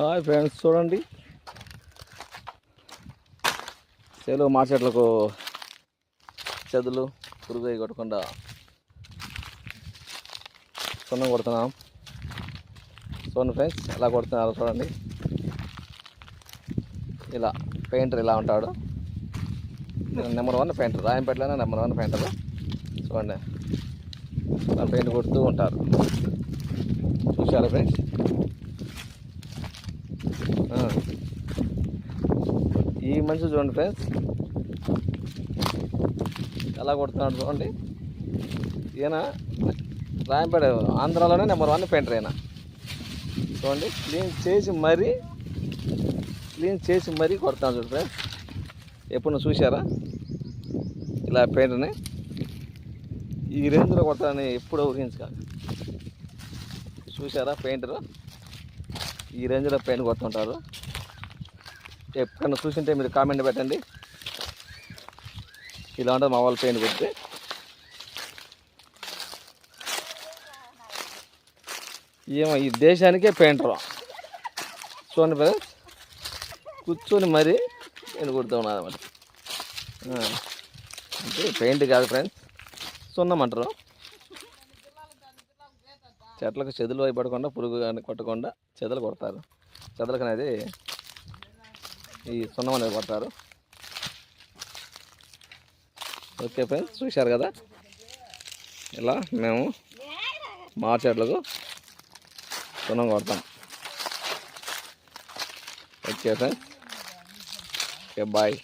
Hi friends చూడండి. చేలో మా చెట్లకు చెదులు పురుగు కొట్టకుండా సొన్న కొడుతున్నాం. చూడండి ఫ్రెండ్స్ ఎలా కొడుతున్నారు చూడండి. ఇలా పెయింటర్ ఇలా ఉంటాడు. నెంబర్ వన్ పెయింటర్ రాయంపేటలోనే నెంబర్ వన్ పెయింటర్. చూడండి పెయింట్ కొడుతూ ఉంటారు. చూసారా ఫ్రెండ్స్? ఈ మనిషి చూడండి ఫ్రెండ్స్. ఎలా కొడుతున్నాడు చూడండి. ఈయన రాయంపేట ఆంధ్రాలోనే నెంబర్ వన్ పెయింటర్ ఈయన. చూడండి క్లీన్ చేసి మరీ క్లీన్ చేసి మరీ కొడతాను చూడు ఫ్రెండ్స్. ఎప్పుడు చూసారా ఇలా పెయింటర్ని ఈ రేంజ్లో కొడతానని ఎప్పుడు ఊహించుకో. చూసారా పెయింటర్ ఈ రేంజ్లో పెయింట్ కొడుతుంటారు. ఎప్పుడైనా చూసింటే మీరు కామెంట్ పెట్టండి. ఇలా ఉంటుంది మా వాళ్ళ పెయింట్ కొడితే. ఏమో ఈ దేశానికే పెయింటర్ చూడండి బ్రదర్. కూర్చొని మరీ నేను కొడుతూ ఉన్నది అంటే పెయింట్ కాదు ఫ్రెండ్స్. సున్నమంటారు. చెట్లకు చెదులు అయి పడకుండా పురుగు కానీ కొట్టకుండా చెదలు కొడతారు. చెదలకు అనేది ఈ సున్నం అనేది పడతారు ఓకే ఫ్రెండ్స్ చూశారు కదా? ఇలా మేము మా చెట్లకు సున్నం కొడతాం ఓకే ఫ్రెండ్స్. Okay bye.